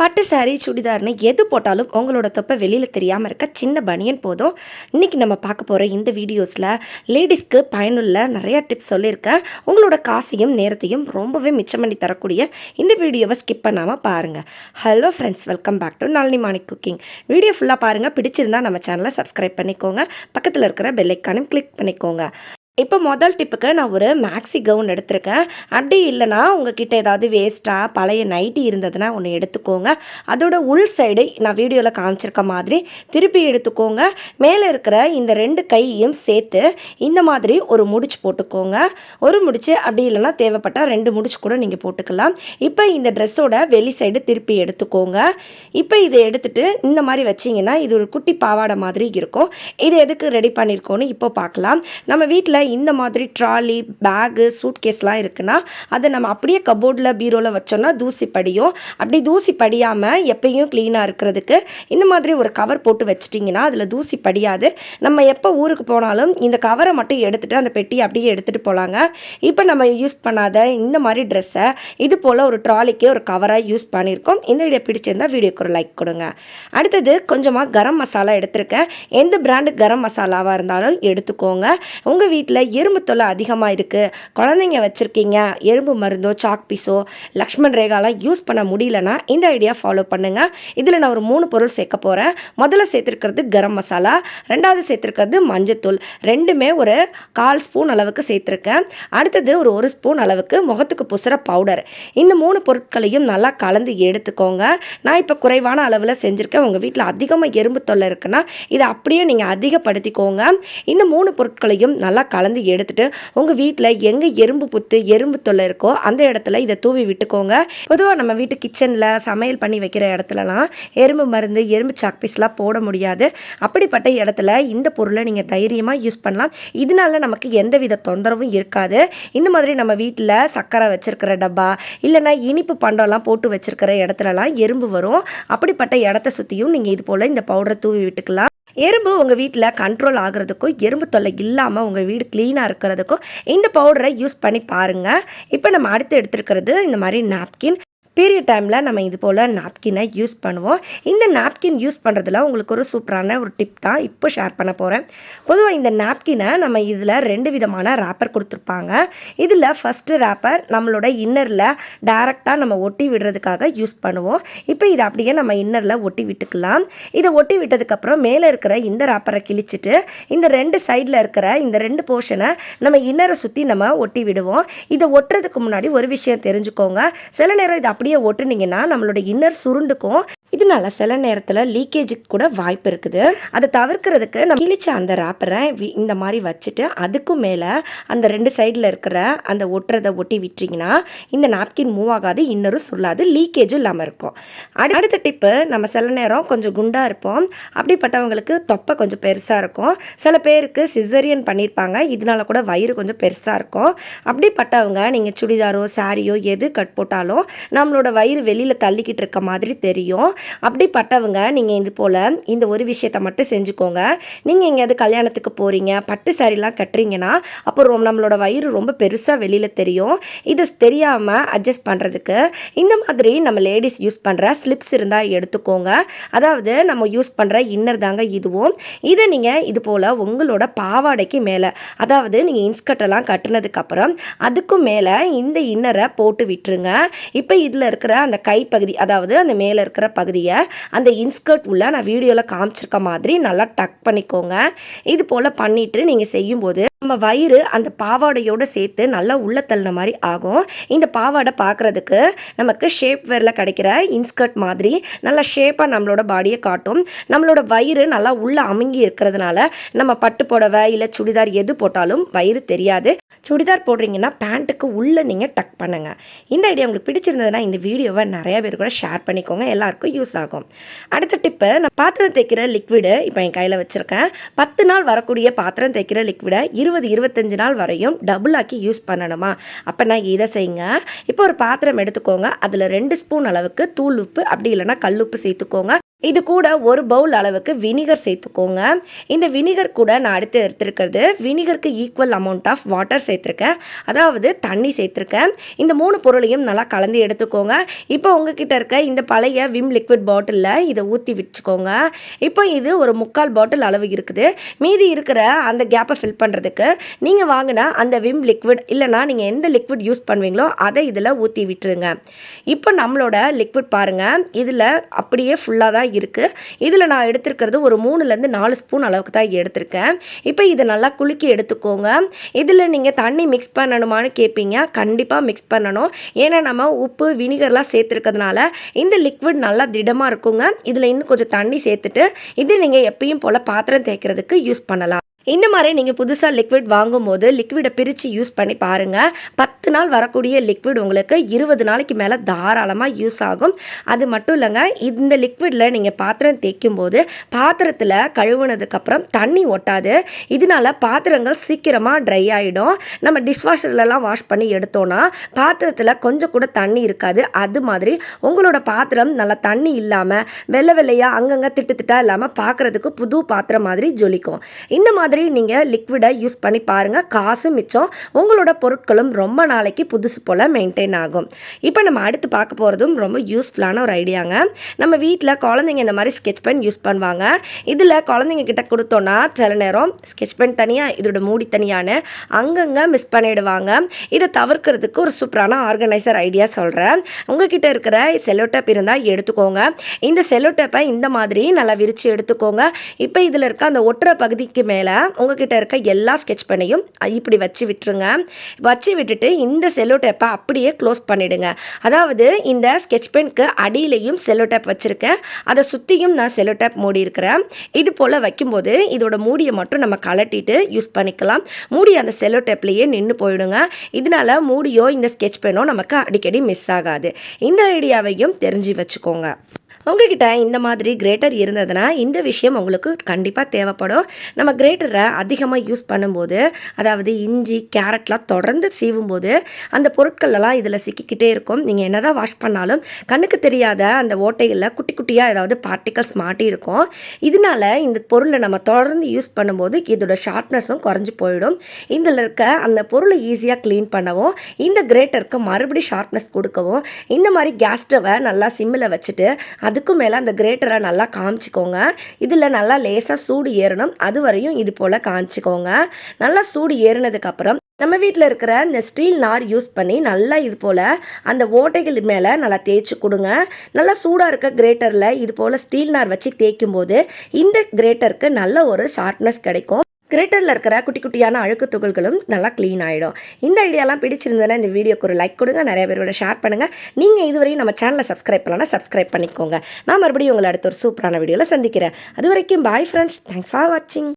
பட்டு சாரி சுடிதார்னு எது போட்டாலும் உங்களோட தொப்பை வெளியில் தெரியாமல் இருக்க சின்ன பனியன் போதும். இன்றைக்கி நம்ம பார்க்க போகிற இந்த வீடியோஸில் லேடிஸ்க்கு பயனுள்ள நிறைய டிப்ஸ் சொல்லியிருக்கேன் உங்களோட காசையும் நேரத்தையும் ரொம்பவே மிச்சம் பண்ணி தரக்கூடிய இந்த வீடியோவை ஸ்கிப் பண்ணாமல் பாருங்கள் hello friends welcome back to Nalini Manik cooking video ஃபுல்லாக பாருங்கள் பிடிச்சிருந்தா நம்ம சேனலை சப்ஸ்கிரைப் பண்ணிக்கோங்க. பக்கத்தில் இருக்கிற பெல்லைக்கானும் கிளிக் பண்ணிக்கோங்க. இப்போ முதல் டிப்புக்கு நான் ஒரு மேக்ஸி கவுன் எடுத்திருக்கேன். அப்படி இல்லைனா உங்ககிட்ட ஏதாவது வேஸ்ட்டாக பழைய நைட்டி இருந்ததுன்னா ஒன்று எடுத்துக்கோங்க. அதோட உள் சைடு நான் வீடியோவில் காமிச்சிருக்க மாதிரி திருப்பி எடுத்துக்கோங்க. மேலே இருக்கிற இந்த ரெண்டு கையையும் சேர்த்து இந்த மாதிரி ஒரு முடிச்சு போட்டுக்கோங்க. ஒரு முடிச்சு அப்படி இல்லைனா தேவைப்பட்டால் ரெண்டு முடிச்சு கூட நீங்கள் போட்டுக்கலாம். இப்போ இந்த ட்ரெஸ்ஸோட வெளி சைடு திருப்பி எடுத்துக்கோங்க. இப்போ இதை எடுத்துகிட்டு இந்த மாதிரி வச்சிங்கன்னா இது ஒரு குட்டி பாவாடை மாதிரி இருக்கும். இது எதுக்கு ரெடி பண்ணியிருக்கோன்னு இப்போ பார்க்கலாம். நம்ம வீட்டில் இந்த மாதிரி ட்ராலி பேகு சூட்கேஸ்லாம் இருக்குன்னா அதை நம்ம அப்படியே கபோர்டில் பீரோவில் வச்சோம்னா தூசி படியும். அப்படி தூசி படியாமல் எப்பயும் க்ளீனாக இருக்கிறதுக்கு இந்த மாதிரி ஒரு கவர் போட்டு வச்சிட்டிங்கன்னா அதில் தூசி படியாது. நம்ம எப்போ ஊருக்கு போனாலும் இந்த கவரை மட்டும் எடுத்துகிட்டு அந்த பெட்டியை அப்படியே எடுத்துகிட்டு போகலாங்க இப்போ நம்ம யூஸ் பண்ணாத இந்த மாதிரி ட்ரெஸ்ஸை இது போல் ஒரு ட்ராலிக்கு ஒரு கவராக யூஸ் பண்ணியிருக்கோம். இந்த வீடியோ பிடிச்சிருந்தால் வீடியோக்கு ஒரு லைக் கொடுங்க. அடுத்தது கொஞ்சமாக கரம் மசாலா எடுத்திருக்கேன். எந்த பிராண்டு கரம் மசாலாவாக இருந்தாலும் எடுத்துக்கோங்க. உங்கள் வீட்டில் எறும்பு தொல்லை அதிகமாக இருக்குது. குழந்தைங்க வச்சுருக்கீங்க எறும்பு மருந்தோ சாக் பீஸோ லக்ஷ்மண் ரேகாலாம் யூஸ் பண்ண முடியலன்னா இந்த ஐடியா ஃபாலோ பண்ணுங்கள் இதில் நான் ஒரு மூணு பொருள் சேர்க்க போகிறேன் முதல்ல சேர்த்துருக்கிறது கரம் மசாலா ரெண்டாவது சேர்த்துருக்கிறது மஞ்சத்தூள் ரெண்டுமே ஒரு கால் ஸ்பூன் அளவுக்கு சேர்த்துருக்கேன். அடுத்தது ஒரு ஒரு ஸ்பூன் அளவுக்கு முகத்துக்கு புசுகிற பவுடர் இந்த மூணு பொருட்களையும் நல்லா கலந்து எடுத்துக்கோங்க. நான் இப்போ குறைவான அளவில் செஞ்சுருக்கேன். உங்கள் வீட்டில் அதிகமாக எறும்பு தொல்லை இருக்குன்னா இதை அப்படியே நீங்கள் அதிகப்படுத்திக்கோங்க. இந்த மூணு பொருட்களையும் நல்லா கலந்து கலந்து எடுத்துட்டு உங்கள் வீட்டில் எங்கே எறும்பு புத்து எறும்பு தொல்லை இருக்கோ அந்த இடத்துல இதை தூவி விட்டுக்கோங்க. பொதுவாக நம்ம வீட்டு கிச்சனில் சமையல் பண்ணி வைக்கிற இடத்துலலாம் எறும்பு மருந்து எறும்பு சாக்பீஸ்லாம் போட முடியாது. அப்படிப்பட்ட இடத்துல இந்த பொருளை நீங்கள் தைரியமாக யூஸ் பண்ணலாம். இதனால நமக்கு எந்த வித தொந்தரவும் இருக்காது. இந்த மாதிரி நம்ம வீட்டில் சர்க்கரை வச்சுருக்கிற டப்பா இல்லைன்னா இனிப்பு பண்டம்லாம் போட்டு வச்சுருக்கிற இடத்துலலாம் எறும்பு வரும். அப்படிப்பட்ட இடத்த சுற்றியும் நீங்கள் இது போல் இந்த பவுடரை தூவி விட்டுக்கலாம். எறும்பு உங்கள் வீட்டில் கண்ட்ரோல் ஆகிறதுக்கும் எறும்பு தொல்லை இல்லாமல் உங்கள் வீடு க்ளீனாக இருக்கிறதுக்கும் இந்த பவுடரை யூஸ் பண்ணி பாருங்கள் இப்போ நம்ம அடுத்து எடுத்துருக்கிறது இந்த மாதிரி நாப்கின் பீரியட் டைமில் நம்ம இது போல் நாப்கினை யூஸ் பண்ணுவோம். இந்த நாப்கின் யூஸ் பண்ணுறதுல உங்களுக்கு ஒரு சூப்பரான ஒரு டிப் தான் இப்போ ஷேர் பண்ண போகிறேன் பொதுவாக இந்த நாப்கினை நம்ம இதில் ரெண்டு விதமான ரேப்பர் கொடுத்துருப்பாங்க. இதில் ஃபஸ்ட்டு ரேப்பர் நம்மளோட இன்னரில் டேரெக்டாக நம்ம ஒட்டி விடுறதுக்காக யூஸ் பண்ணுவோம். இப்போ இதை அப்படியே நம்ம இன்னரில் ஒட்டி விட்டுக்கலாம். இதை ஒட்டி விட்டதுக்கப்புறம் மேலே இருக்கிற இந்த ரேப்பரை கிழிச்சிட்டு இந்த ரெண்டு சைடில் இருக்கிற இந்த ரெண்டு போர்ஷனை நம்ம இன்னரை சுற்றி நம்ம ஒட்டி விடுவோம். இதை ஒட்டுறதுக்கு முன்னாடி ஒரு விஷயம் தெரிஞ்சுக்கோங்க. சில நேரம் இதை முடியை ஒட்டுனீங்கன்னா நம்மளோட இன்னர் சுருண்டுக்கும் இதனால சில நேரத்தில் லீக்கேஜுக்கு கூட வாய்ப்பு இருக்குது. அதை தவிர்க்கிறதுக்கு நம்ம கிழிச்ச அந்த ராப்பரை இந்த மாதிரி வச்சுட்டு அதுக்கும் மேலே அந்த ரெண்டு சைடில் இருக்கிற அந்த ஒட்டுறதை ஒட்டி விட்டுறீங்கன்னா இந்த நாப்கின் மூவ் ஆகாது இன்னரும் சொல்லாது லீக்கேஜும் இல்லாமல் இருக்கும். அடு அடுத்த டிப்பு நம்ம சில நேரம் கொஞ்சம் குண்டாக இருப்போம். அப்படிப்பட்டவங்களுக்கு தொப்பை கொஞ்சம் பெருசாக இருக்கும். சில பேருக்கு சிசரியன் பண்ணியிருப்பாங்க இதனால கூட வயிறு கொஞ்சம் பெருசாக இருக்கும். அப்படிப்பட்டவங்க நீங்கள் சுடிதாரோ சாரியோ எது கட் போட்டாலும் நம்மளோட வயிறு வெளியில் தள்ளிக்கிட்டு இருக்க மாதிரி தெரியும். அப்படிப்பட்டவங்க நீங்கள் இது போல் இந்த ஒரு விஷயத்தை மட்டும் செஞ்சுக்கோங்க. நீங்கள் எங்கேயாவது கல்யாணத்துக்கு போகிறீங்க பட்டு சாரிலாம் கட்டுறீங்கன்னா அப்புறம் நம்மளோட வயிறு ரொம்ப பெருசாக வெளியில் தெரியும். இது தெரியாமல் அட்ஜஸ்ட் பண்ணுறதுக்கு இந்த மாதிரி நம்ம லேடிஸ் யூஸ் பண்ணுற ஸ்லிப்ஸ் இருந்தால் எடுத்துக்கோங்க. அதாவது நம்ம யூஸ் பண்ணுற இன்னர் தாங்க இதுவும். இதை நீங்கள் இது போல் உங்களோட பாவாடைக்கு மேலே அதாவது நீங்கள் இன்ஸ்கர்ட்டெல்லாம் கட்டினதுக்கப்புறம் அதுக்கும் மேலே இந்த இன்னரை போட்டு விட்டுருங்க. இப்போ இதில் இருக்கிற அந்த கைப்பகுதி அதாவது அந்த மேலே இருக்கிற பகுதி பகுதியை அந்த இன்ஸ்கர்ட் உள்ள நான் வீடியோவில் காமிச்சிருக்க மாதிரி நல்லா டக் பண்ணிக்கோங்க. இது போல் பண்ணிவிட்டு நீங்கள் செய்யும்போது நம்ம வயிறு அந்த பாவாடையோடு சேர்த்து நல்லா உள்ள தள்ளின மாதிரி ஆகும். இந்த பாவாடை பார்க்குறதுக்கு நமக்கு ஷேப் வேரில் கிடைக்கிற இன்ஸ்கர்ட் மாதிரி நல்லா ஷேப்பாக நம்மளோட பாடியை காட்டும். நம்மளோட வயிறு நல்லா உள்ளே அமுங்கி இருக்கிறதுனால நம்ம பட்டு புடவை இல்லை சுடிதார் எது போட்டாலும் வயிறு தெரியாது. சுடிதார் போடுறீங்கன்னா பேண்ட்டுக்கு உள்ளே நீங்கள் டக் பண்ணுங்கள் இந்த ஐடியா உங்களுக்கு பிடிச்சிருந்ததுன்னா இந்த வீடியோவை நிறைய பேர் கூட ஷேர் பண்ணிக்கோங்க. எல்லாருக்கும் யூஸ் ஆகும். அடுத்த டிப்பு நான் பாத்திரம் தைக்கிற லிக்விடு இப்போ என் கையில் வச்சுருக்கேன். பத்து நாள் வரக்கூடிய பாத்திரம் தைக்கிற லிக்விடை இருபது இருபத்தஞ்சு நாள் வரையும் டபுள் ஆக்கி யூஸ் பண்ணணுமா? அப்போ நான் இதை செய்யுங்க இப்போ ஒரு பாத்திரம் எடுத்துக்கோங்க. அதில் ரெண்டு ஸ்பூன் அளவுக்கு தூள் உப்பு அப்படி இல்லைனா கல் உப்பு சேர்த்துக்கோங்க. இது கூட ஒரு பவுல் அளவுக்கு வினிகர் சேர்த்துக்கோங்க. இந்த வினிகர் கூட நான் அடுத்து எடுத்துருக்கிறது வினிகருக்கு ஈக்குவல் அமௌண்ட் ஆஃப் வாட்டர் சேர்த்துருக்கேன். அதாவது தண்ணி சேர்த்துருக்கேன். இந்த மூணு பொருளையும் நல்லா கலந்து எடுத்துக்கோங்க. இப்போ உங்ககிட்ட இருக்க இந்த பழைய விம் லிக்விட் பாட்டிலில் இதை ஊற்றி வச்சுக்கோங்க இப்போ இது ஒரு முக்கால் பாட்டில் அளவு இருக்குது. மீதி இருக்கிற அந்த கேப்பை ஃபில் பண்ணுறதுக்கு நீங்கள் வாங்கின அந்த விம் லிக்விட் இல்லைனா நீங்கள் எந்த லிக்விட் யூஸ் பண்ணுவீங்களோ அதை இதில் ஊற்றி விட்டுருங்க. இப்போ நம்மளோட லிக்விட் பாருங்கள் இதில் அப்படியே ஃபுல்லாக தான் இருக்குது இதில் நான் எடுத்திருக்கிறது ஒரு மூணுலேருந்து நாலு ஸ்பூன் அளவுக்கு தான் எடுத்திருக்கேன். இப்போ இதை நல்லா குலுக்கி எடுத்துக்கோங்க. இதில் நீங்கள் தண்ணி மிக்ஸ் பண்ணணுமான்னு கேட்பீங்க கண்டிப்பாக மிக்ஸ் பண்ணணும். ஏன்னா நம்ம உப்பு வினிகர்லாம் சேர்த்துருக்கிறதுனால இந்த லிக்விட் நல்லா திடமாக இருக்குங்க. இதில் இன்னும் கொஞ்சம் தண்ணி சேர்த்துட்டு இது நீங்கள் எப்பயும் போல் பாத்திரம் தேய்க்கிறதுக்கு யூஸ் பண்ணலாம். இந்த மாதிரி நீங்கள் புதுசாக லிக்விட் வாங்கும்போது லிக்விடை பிரித்து யூஸ் பண்ணி பாருங்கள் பத்து நாள் வரக்கூடிய லிக்விட் உங்களுக்கு இருபது நாளைக்கு மேலே தாராளமாக யூஸ் ஆகும். அது மட்டும் இல்லைங்க இந்த லிக்விடில் நீங்கள் பாத்திரம் தேய்க்கும் போது பாத்திரத்தில் கழுவுனதுக்கப்புறம் தண்ணி ஒட்டாது. இதனால பாத்திரங்கள் சீக்கிரமாக ட்ரை ஆகிடும் நம்ம டிஷ்வாஷர்லலாம் வாஷ் பண்ணி எடுத்தோன்னா பாத்திரத்தில் கொஞ்சம் கூட தண்ணி இருக்காது. அது மாதிரி உங்களோட பாத்திரம் நல்லா தண்ணி இல்லாமல் வெள்ளை வெள்ளையாக அங்கங்கே திட்டு திட்டா இல்லாமல் பார்க்குறதுக்கு புது பாத்திரம் மாதிரி ஜொலிக்கும். இந்த மாதிரி மாதிரி நீங்கள் லிக்விடை யூஸ் பண்ணி பாருங்கள் காசு மிச்சம். உங்களோட பொருட்களும் ரொம்ப நாளைக்கு புதுசு போல் மெயின்டைன் ஆகும். இப்போ நம்ம அடுத்து பார்க்க போகிறதும் ரொம்ப யூஸ்ஃபுல்லான ஒரு ஐடியாங்க நம்ம வீட்டில் குழந்தைங்க இந்த மாதிரி ஸ்கெச் பென் யூஸ் பண்ணுவாங்க. இதில் குழந்தைங்க கிட்ட கொடுத்தோன்னா சில நேரம் ஸ்கெச் பென் தனியாக இதோட மூடி தனியான்னு அங்கங்கே மிஸ் பண்ணிடுவாங்க. இதை தவிர்க்கிறதுக்கு ஒரு சூப்பரான ஆர்கனைசர் ஐடியா சொல்கிறேன் உங்ககிட்ட இருக்கிற செல்லோ டேப் இருந்தால் எடுத்துக்கோங்க. இந்த செல்லோ டேப்பை இந்த மாதிரி நல்லா விரித்து எடுத்துக்கோங்க. இப்போ இதில் இருக்க அந்த ஒட்டுற பகுதிக்கு மேலே உங்ககிட்ட இருக்க எல்லா ஸ்கெச் பெண்ணையும் இப்படி வச்சு விட்டுருங்க. வச்சு விட்டுட்டு இந்த செல்லோ டேப்பை அப்படியே க்ளோஸ் பண்ணிவிடுங்க அதாவது இந்த ஸ்கெச் பென்க்கு அடியிலையும் செல்லோ டேப் வச்சுருக்கேன். அதை சுற்றியும் நான் செல்லோ டேப் மூடி இருக்கிறேன். இது போல் வைக்கும்போது இதோட மூடியை மட்டும் நம்ம கலட்டிட்டு யூஸ் பண்ணிக்கலாம். மூடி அந்த செல்லோ டேப்லேயே நின்று போயிடுங்க. இதனால் மூடியோ இந்த ஸ்கெச் பெனோ நமக்கு அடிக்கடி மிஸ் ஆகாது. இந்த ஐடியாவையும் தெரிஞ்சு வச்சுக்கோங்க. உங்ககிட்ட இந்த மாதிரி கிரேட்டர் இருந்ததுன்னா இந்த விஷயம் உங்களுக்கு கண்டிப்பாக தேவைப்படும். நம்ம கிரேட்டரை அதிகமாக யூஸ் பண்ணும்போது அதாவது இஞ்சி கேரட்லாம் தொடர்ந்து சீவும்போது அந்த பொருட்கள்லாம் இதில் சிக்கிக்கிட்டே இருக்கும். நீங்கள் என்ன தான் வாஷ் பண்ணாலும் கண்ணுக்கு தெரியாத அந்த ஓட்டைகளில் குட்டி குட்டியாக ஏதாவது பார்ட்டிகல்ஸ் மாட்டி இருக்கும். இதனால இந்த பொருளை நம்ம தொடர்ந்து யூஸ் பண்ணும்போது இதோட ஷார்ப்னஸும் குறைஞ்சி போயிடும். இதில் இருக்க அந்த பொருளை ஈஸியாக க்ளீன் பண்ணவும் இந்த கிரேட்டருக்கு மறுபடியும் ஷார்ப்னஸ் கொடுக்கவும் இந்த மாதிரி கேஸ் ஸ்டவை நல்லா சிம்மில் வச்சுட்டு அதுக்கும் மேலே அந்த கிரேட்டரை நல்லா காமிச்சிக்கோங்க. இதில் நல்லா லேசாக சூடு ஏறணும். அது வரையும் இது போல் காமிச்சிக்கோங்க. நல்லா சூடு ஏறினதுக்கப்புறம் நம்ம வீட்டில் இருக்கிற இந்த ஸ்டீல் நார் யூஸ் பண்ணி நல்லா இது போல் அந்த ஓட்டைகள் மேலே நல்லா தேய்ச்சி கொடுங்க. நல்லா சூடாக இருக்க கிரேட்டரில் இது போல் ஸ்டீல் நார் வச்சு தேய்க்கும் போது இந்த கிரேட்டருக்கு நல்ல ஒரு ஷார்ப்னஸ் கிடைக்கும். கிரேட்டரில் இருக்கிற குட்டி குட்டியான அழுக்கு துகள்களும் நல்லா க்ளீன் ஆகிடும் இந்த ஐடியாலாம் பிடிச்சிருந்ததுன்னா இந்த வீடியோக்கு ஒரு லைக் கொடுங்க நிறைய பேரோட ஷேர் பண்ணுங்கள் நீங்கள் இதுவரையும் நம்ம சேனலை சப்ஸ்கிரைப் பண்ணலாம் சப்ஸ்கிரைப் பண்ணிக்கோங்க. நான் மறுபடியும் உங்களை அடுத்த ஒரு சூப்பரான வீடியோவில் சந்திக்கிறேன். அது வரைக்கும் பாய் ஃப்ரெண்ட்ஸ் தேங்க்ஸ் ஃபார் வாட்சிங்